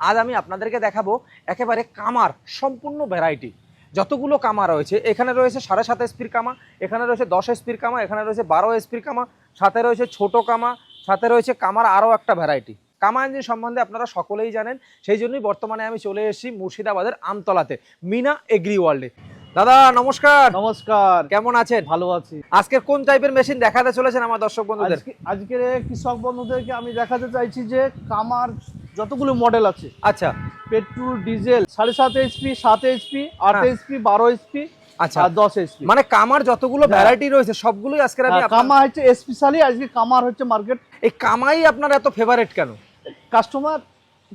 আজ আমি আপনাদেরকে দেখাবো একেবারে কামার সম্পূর্ণ ভ্যারাইটি যতগুলো কামা রয়েছে এখানে রয়েছে সাড়ে সাত এসপির কামা এখানে রয়েছে দশ এসপির কামা এখানে রয়েছে বারো এসপির কামা সাথে রয়েছে ছোট কামা সাথে রয়েছে কামার আরও একটা ভ্যারাইটি কামা ইঞ্জিন সম্বন্ধে আপনারা সকলেই জানেন সেই জন্যই বর্তমানে আমি চলে এসেছি মুর্শিদাবাদের আমতলাতে মিনা এগ্রি ওয়ার্ল্ডে। দাদা নমস্কার। নমস্কার। কেমন আছেন? ভালো আছি। আজকে কোন টাইপের মেশিন দেখাতে চলেছেন আমার দর্শক বন্ধুদের? আজকে আজকের কৃষক বন্ধুদেরকে আমি দেখাতে চাইছি যে কামার যতগুলো মডেল আছে। আচ্ছা। পেট্রোল ডিজেল সাড়ে সাত এইচপি সাত এইচপি আট হ্যাঁ। এইচপি বারো এইচপি আচ্ছা। দশ এইচপি মানে কামার যতগুলো হ্যাঁ। ভ্যারাইটি রয়েছে সবগুলোই আজকের আমি কামা হচ্ছে স্পেশালি আজকে কামার হচ্ছে মার্কেট এই কামাই আপনার এত ফেভারিট কেন? কাস্টমার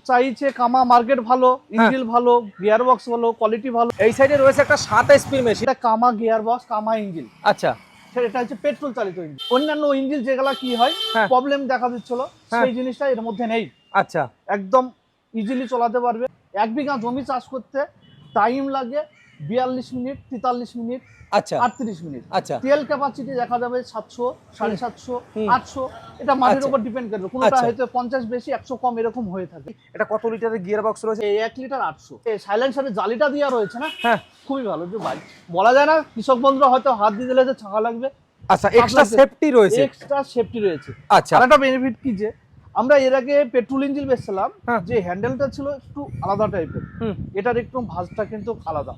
চাইছে কামা মার্কেট ভালো হ্যাঁ। ইঞ্জিন ভালো গিয়ার বক্স ভালো কোয়ালিটি ভালো। এই সাইডে রয়েছে একটা সাত এসপির মেশিন এটা কামা গিয়ার বক্স কামা ইঞ্জিন আচ্ছা। এটা হচ্ছে পেট্রোল চালিত ইঞ্জিন অন্যান্য ইঞ্জিন যেগুলা কি হয় হ্যাঁ। প্রবলেম দেখা দিচ্ছিল হ্যাঁ। সেই জিনিসটা এর মধ্যে নেই। আচ্ছা। একদম ইজিলি চলাতে পারবে। এক বিঘা জমি চাষ করতে টাইম লাগে বিয়াল্লিশ মিনিট তেতাল্লিশ মিনিট আচ্ছা। আটত্রিশ মিনিট। আচ্ছা। তেল ক্যাপাসিটি দেখা যাবে সাতশো সাড়ে সাতশো আটশো। এটা মাটির আচ্ছা। উপর ডিপেন্ড করবে। কোনোটা আচ্ছা। হয়তো পঞ্চাশ বেশি একশো কম এরকম হয়ে থাকে। এটা কত লিটারের গিয়ার বক্স রয়েছে এক লিটার আটশো। সাইলেন্সারের জালিটা দেওয়া রয়েছে না? হ্যাঁ। খুবই ভালো যে বাইক বলা যায় না কৃষক বন্ধুরা হয়তো হাত দিয়ে দিলে যে ছাঁকা লাগবে। আচ্ছা এক্সট্রা সেফটি রয়েছে। এক্সট্রা সেফটি রয়েছে। আচ্ছা। আর একটা বেনিফিট কি যে আমরা এর আগে পেট্রোল ইঞ্জিন বেচছিলাম হ্যাঁ। যে হ্যান্ডেলটা ছিল একটু আলাদা টাইপের এটার একটু ভাঁজটা কিন্তু আলাদা।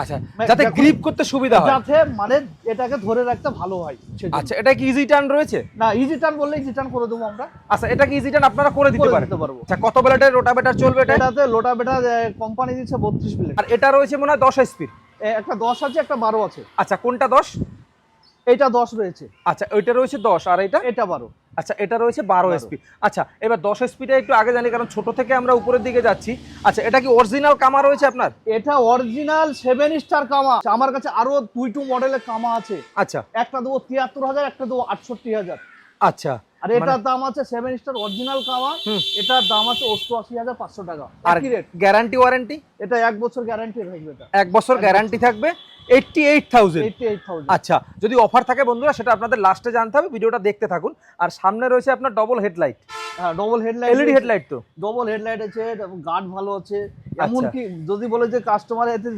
আচ্ছা মানে যাতে গ্রিপ করতে সুবিধা হয়। যাতে মানে এটাকে ধরে রাখতে ভালো হয় আচ্ছা এটা কি ইজি টার্ন রয়েছে? না ইজি টার্ন বললে ইজি টার্ন করে দেবো আমরা। আচ্ছা এটা কি ইজি টার্ন আপনারা করে দিতে পারেন? আচ্ছা কত রোটাভেটার চলবে এটা এটাতে লোটা বেটা কোম্পানি দিচ্ছে আর এটা রয়েছে মনে হয় এসপির একটা দশ আছে একটা বারো আছে। আচ্ছা কোনটা দশ? এটা দশ রয়েছে। আচ্ছা ওইটা রয়েছে দশ আর এটা এটা বারো। আচ্ছা এটা রয়েছে বারো। এসপি আচ্ছা এবার দশ এসপিটা একটু আগে জানি কারণ ছোট থেকে আমরা উপরের দিকে যাচ্ছি। আচ্ছা এটা কি অরিজিনাল কামা রয়েছে আপনার? এটা অরিজিনাল সেভেন স্টার কামা। আমার কাছে আরও দুই টু মডেলের কামা আছে। আচ্ছা। একটা দেবো তিয়াত্তর হাজার একটা দেবো আটষট্টি হাজার। আচ্ছা আর এটার দাম আছে সেভেন স্টার অরিজিনাল হুম। এটার দাম আছে অষ্টআশি হাজার পাঁচশো টাকা। আর গ্যারান্টি ওয়ারেন্টি এটা এক বছর গ্যারান্টি থাকবে এটা। এক বছর গ্যারান্টি থাকবে। এইটটি এইট থাউজেন্ড আচ্ছা যদি অফার থাকে বন্ধুরা সেটা আপনাদের লাস্টে জানতে হবে ভিডিওটা দেখতে থাকুন। আর সামনে রয়েছে আপনার ডবল হেডলাইট হ্যাঁ ডবল হেডলাইট এলইডি হেডলাইট তো। ডবল হেডলাইট আছে গার্ড ভালো আছে। আচ্ছা। এমনকি যদি বলে যে কাস্টমার এতে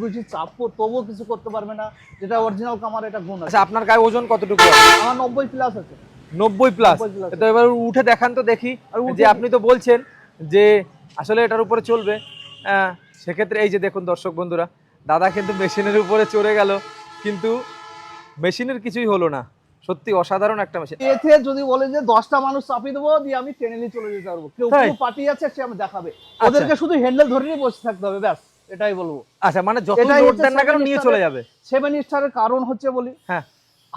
তবুও কিছু করতে পারবে না। যেটা অরিজিনাল কামার এটা গুণ আছে। আচ্ছা আপনার গায়ে ওজন কতটুকু? আমার নব্বই প্লাস আছে। নব্বই প্লাস তো এবার উঠে দেখান তো দেখি। আর যে আপনি তো বলছেন যে আসলে এটার উপরে চলবে। সেক্ষেত্রে এই যে দেখুন দর্শক বন্ধুরা দাদা কিন্তু মেশিনের উপরে চড়ে গেল। কিন্তু মেশিনের কিছুই হলো না। সত্যি অসাধারণ একটা মেশিন এতে যদি বলে যে দশটা মানুষ চাপিয়ে দেবো দিয়ে আমি টেনে নিয়ে চলে যেতে পারব। কেউ? কেউ পার্টি আছে সে আমি দেখাবে। ওদেরকে শুধু হ্যান্ডেল ধরে নিয়ে বসে থাকতে হবে ব্যাস এটাই বলব। আচ্ছা মানে যত লোড দেন না কেন নিয়ে চলে যাবে। সেভেন স্টারের কারণ হচ্ছে বলি। হ্যাঁ।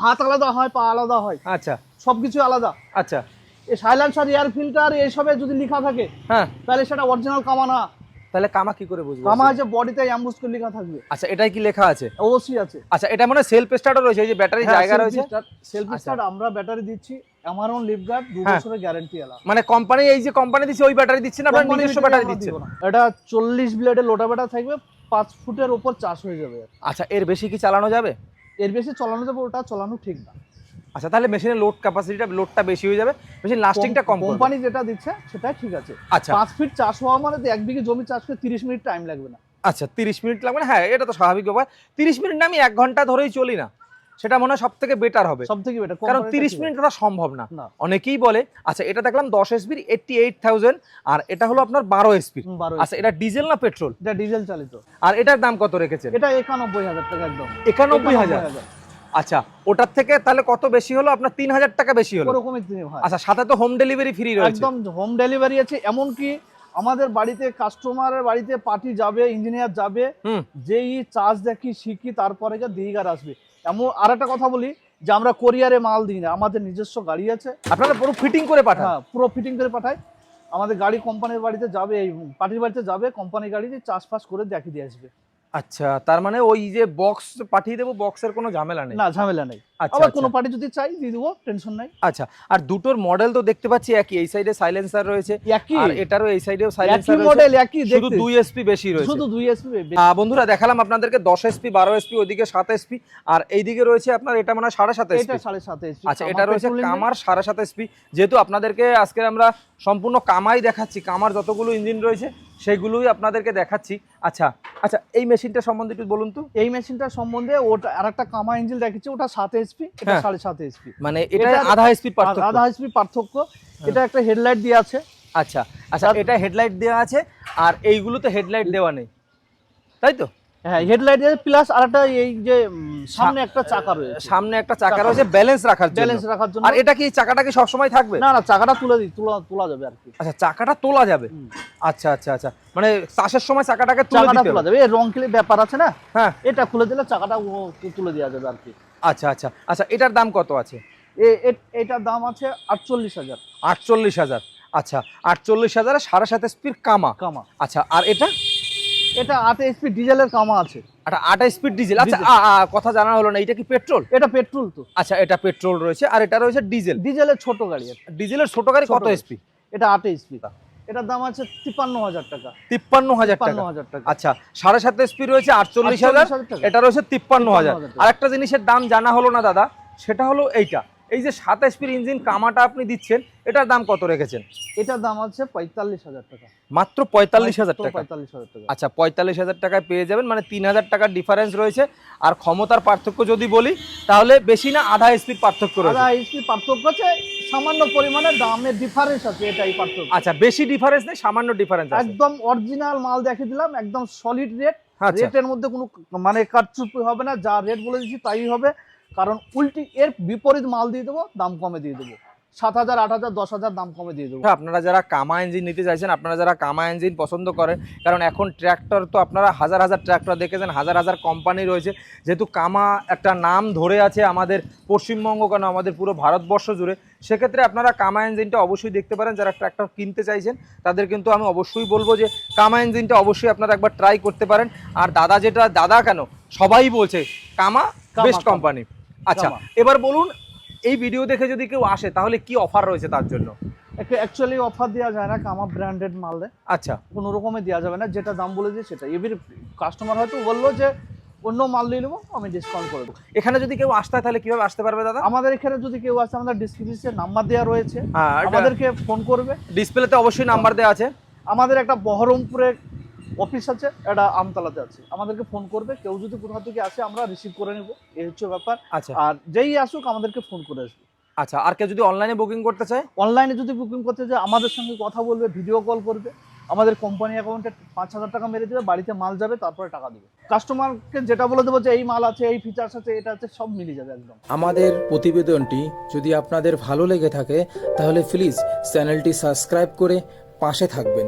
হাত আলাদা হয় পা আলাদা হয়। আচ্ছা। সবকিছু আলাদা। আচ্ছা। এই সাইলেন্সার এয়ার ফিল্টার এইসবে যদি লেখা থাকে হ্যাঁ। তাহলে সেটা অরিজিনাল কামা না। তাহলে কামা কি করে বুঝব? কামা আছে বডিতে অ্যাম্বুস করে লেখা থাকবে। আচ্ছা এটাই কি লেখা আছে? অবশ্যই আছে। আচ্ছা এটা মানে সেলফ স্টার্টও রয়েছে এই যে ব্যাটারি জায়গা রয়েছে? সেলফ আচ্ছা। স্টার্ট আমরা ব্যাটারি দিচ্ছি অ্যামারন লিফগার্ড দু হ্যাঁ। বছরের গ্যারান্টি এলা। মানে কোম্পানি এই যে কোম্পানি দিচ্ছে ওই ব্যাটারি দিচ্ছে না আপনার নিজস্ব ব্যাটারি দিচ্ছে? এটা চল্লিশ ব্লেডের লোটা ব্যাটার থাকবে পাঁচ ফুটের ওপর চাষ হয়ে যাবে। আচ্ছা এর বেশি কি চালানো যাবে? এর বেশি চালানো যাবে ওটা চালানো ঠিক না। আচ্ছা তাহলে মেশিনের লোড ক্যাপাসিটিটা লোডটা বেশি হয়ে যাবে। মেশিন লাস্টিংটা কম কোম্পানি যেটা দিচ্ছে সেটাই ঠিক আছে। আচ্ছা। পাঁচ ফিট চাষ হওয়া মানে তো এক বিঘে জমি চাষ করে তিরিশ মিনিট টাইম লাগবে না। আচ্ছা তিরিশ মিনিট লাগবে না? হ্যাঁ এটা তো স্বাভাবিক ব্যাপার। তিরিশ মিনিট না আমি এক ঘণ্টা ধরেই চলি না। সেটা মনে হয় সব থেকে বেটার হবে। সব থেকে বেটার কারণ তিরিশ মিনিট ওটা সম্ভব না। অনেকেই বলে আচ্ছা এটা দেখলাম দশ এসপির এইটটি এইট থাউজেন্ড আর এটা হলো আপনার বারো এসপির হুম, আচ্ছা এটা ডিজেল না পেট্রোল এটা ডিজেল চালিত। আর এটার দাম কত রেখেছেন? এটা একানব্বই হাজার টাকা একদম। একানব্বই হাজার? আচ্ছা ওটার থেকে তাহলে কত বেশি হলো? আপনার তিন হাজার টাকা বেশি হলো। ওরকমই আচ্ছা সাথে তো হোম ডেলিভারি ফ্রি রয়েছে। একদম হোম ডেলিভারি আছে। এমনকি আমাদের বাড়িতে কাস্টমারের বাড়িতে পার্টি যাবে ইঞ্জিনিয়ার যাবে যেই চার্জ দেখি শিখি তারপরে দিঘার আসবে। এমন আর একটা কথা বলি যে আমরা কোরিয়ারে মাল দিই না আমাদের নিজস্ব গাড়ি আছে। আপনারা পুরো ফিটিং করে পাঠান। হ্যাঁ পুরো ফিটিং করে পাঠাই। আমাদের গাড়ি কোম্পানির বাড়িতে যাবে এই পার্টির বাড়িতে যাবে কোম্পানির গাড়ি দিয়ে চাষ ফাস করে দেখিয়ে দিয়ে আসবে। আচ্ছা তার মানে ওই যে বক্স পাঠিয়ে দেবো বক্সের কোনো ঝামেলা নেই? না ঝামেলা নেই। আবার আচ্ছা। কোনো পার্টি যদি চাই দিয়ে দেবো টেনশন নাই। আচ্ছা আর দুটোর মডেল তো দেখতে পাচ্ছি একই এই সাইডে সাইলেন্সার রয়েছে একই। আর এটারও এই সাইডেও সাইলেন্সার মডেল একই শুধু দেখতে। দুই এসপি বেশি রয়েছে। শুধু দুই এসপি আহ, বন্ধুরা দেখালাম আপনাদেরকে দশ এসপি বারো এসপি ওইদিকে সাত এসপি আর এইদিকে রয়েছে আপনার এটা মানে সাড়ে সাত এটা এসপি সাড়ে সাত এসপি আচ্ছা এটা রয়েছে কামার সাড়ে সাত এসপি যেহেতু আপনাদেরকে আজকে আমরা সম্পূর্ণ কামাই দেখাচ্ছি কামার যতগুলো ইঞ্জিন রয়েছে সেগুলোই আপনাদেরকে দেখাচ্ছি। আচ্ছা আচ্ছা এই মেশিনটা সম্বন্ধে একটু বলুন তো। এই মেশিনটা সম্বন্ধে ওটা আর একটা কামা ইঞ্জিন দেখেছি ওটা সাত এসপি এটা হ্যাঁ। সাড়ে সাত এসপি মানে এটা আধা পার্থক্য। আধা পার্থক্য। এটা একটা হেডলাইট দিয়ে আছে। আচ্ছা আচ্ছা এটা হেডলাইট দেওয়া আছে আর এইগুলোতে হেডলাইট দেওয়া নেই। তাই তো? হ্যাঁ হেডলাইট দিয়ে প্লাস এই যে সামনে একটা চাকা রয়েছে। সামনে একটা চাকা। রয়েছে ব্যালেন্স রাখার জন্য। ব্যালেন্স রাখার জন্য। আর এটা কি চাকাটা কি সবসময় থাকবে? না না চাকাটা তুলে দিই তোলা তোলা যাবে আর কি। আচ্ছা চাকাটা তোলা যাবে? আচ্ছা আচ্ছা আচ্ছা। মানে চাষের সময় চাকাটাকে তুলে চাকাটা দিতে তোলা যাবে। রং খেলে ব্যাপার আছে না? হ্যাঁ। এটা খুলে দিলে চাকাটা তুলে দেওয়া যাবে আর কি। আচ্ছা আচ্ছা। আচ্ছা এটার দাম কত আছে? এটার দাম আছে আটচল্লিশ হাজার। আটচল্লিশ হাজার। আচ্ছা আটচল্লিশ হাজারে সাড়ে সাত স্পিড কামা? কামা। আচ্ছা আর এটা? এটা আট স্পিড ডিজেলের কামা আছে। একটা আটা স্পিড ডিজেল। আচ্ছা কথা জানা হলো না এটা কি পেট্রোল? এটা পেট্রোল তো। আচ্ছা এটা পেট্রোল রয়েছে আর এটা রয়েছে ডিজেল। ডিজেলের ছোট গাড়ি ডিজেলের ছোট গাড়ি কত স্পিড এটা আট এইচপি এটার দাম আছে তিপ্পান্ন হাজার টাকা। তিপ্পান্ন হাজার টাকা। হাজার টাকা। আচ্ছা সাড়ে সাত এসপি রয়েছে আটচল্লিশ হাজার। এটা রয়েছে তিপ্পান্ন হাজার। 53,000 আর একটা জিনিসের দাম জানা হলো না দাদা। সেটা হলো এইটা। এই যে সাত এসপির ইঞ্জিন কামাটা আপনি দিচ্ছেন এটার দাম কত রেখেছেন? এটার দাম আছে পঁয়তাল্লিশ হাজার টাকা। মাত্র পঁয়তাল্লিশ হাজার টাকা? পঁয়তাল্লিশ হাজার টাকা। আচ্ছা পঁয়তাল্লিশ হাজার টাকায় পেয়ে যাবেন মানে তিন হাজার টাকার ডিফারেন্স রয়েছে। আর ক্ষমতার পার্থক্য যদি বলি তাহলে বেশি না আধা স্পিড পার্থক্য রয়েছে। আধা এইচপি পার্থক্য আছে সামান্য পরিমাণে দামের ডিফারেন্স আছে এটাই পার্থক্য। আচ্ছা বেশি ডিফারেন্স নেই সামান্য ডিফারেন্স আছে। একদম অরিজিনাল মাল দেখে দিলাম একদম সলিড রেট রেটের মধ্যে কোনো মানে কাটচুপি হবে না যা রেট বলে দিচ্ছি তাই হবে। কারণ উল্টি এর বিপরীত মাল দিয়ে দেবো দাম কমে দিয়ে দেবো। সাত হাজার আট হাজার দশ হাজার দাম কমে দিয়ে দেবো। আপনারা যারা কামা ইঞ্জিন নিতে চাইছেন আপনারা যারা কামা ইঞ্জিন পছন্দ করেন কারণ এখন ট্র্যাক্টর তো আপনারা হাজার হাজার ট্র্যাক্টর দেখেছেন হাজার হাজার কোম্পানি রয়েছে। যেহেতু কামা একটা নাম ধরে আছে আমাদের পশ্চিমবঙ্গ কেন আমাদের পুরো ভারতবর্ষ জুড়ে সেক্ষেত্রে আপনারা কামা ইঞ্জিনটা অবশ্যই দেখতে পারেন। যারা ট্র্যাক্টর কিনতে চাইছেন তাদের কিন্তু আমি অবশ্যই বলব যে কামা ইঞ্জিনটা অবশ্যই আপনারা একবার ট্রাই করতে পারেন। আর দাদা যেটা দাদা কেন? সবাই বলছে কামা বেস্ট কামা। কোম্পানি আচ্ছা এবার বলুন এই ভিডিও দেখে যদি কেউ আসে তাহলে কি অফার রয়েছে তার জন্য? অ্যাকচুয়ালি অফার দেওয়া যায় না আমার ব্র্যান্ডেড মালে আচ্ছা। কোনো রকমে দেওয়া যাবে না যেটা দাম বলে দিয়ে সেটা এবার কাস্টমার হয়তো বলল যে অন্য মাল নিয়ে নেব আমি ডিসকাউন্ট করে দেবো। এখানে যদি কেউ আসতে হয় তাহলে কীভাবে আসতে পারবে দাদা? আমাদের এখানে যদি কেউ আসে আমাদের ডিসক্রিপশনে নাম্বার দেওয়া রয়েছে। আমাদেরকে ফোন করবে। ডিসপ্লেতে অবশ্যই নাম্বার দেওয়া আছে। আমাদের একটা বহরমপুরে অফিস আছে এটা আমতলাতে আছে। আমাদেরকে ফোন করবে কেউ যদি কোথা থেকে আসে আমরা রিসিভ করে নেব। এই হচ্ছে ব্যাপার। আচ্ছা। আর যেই আসুক আমাদেরকে ফোন করে আসবে। আচ্ছা আর কেউ যদি অনলাইনে বুকিং করতে চায়? অনলাইনে যদি বুকিং করতে চায় আমাদের সঙ্গে কথা বলবে ভিডিও কল করবে। আমাদের কোম্পানি অ্যাকাউন্টে পাঁচ হাজার টাকা মেরে দেবে বাড়িতে মাল যাবে তারপরে টাকা দেবে। কাস্টমারকে যেটা বলে দেবো যে এই মাল আছে এই ফিচার্স আছে এটা আছে সব মিলে যাবে একদম। আমাদের প্রতিবেদনটি যদি আপনাদের ভালো লেগে থাকে তাহলে প্লিজ চ্যানেলটি সাবস্ক্রাইব করে পাশে থাকবেন।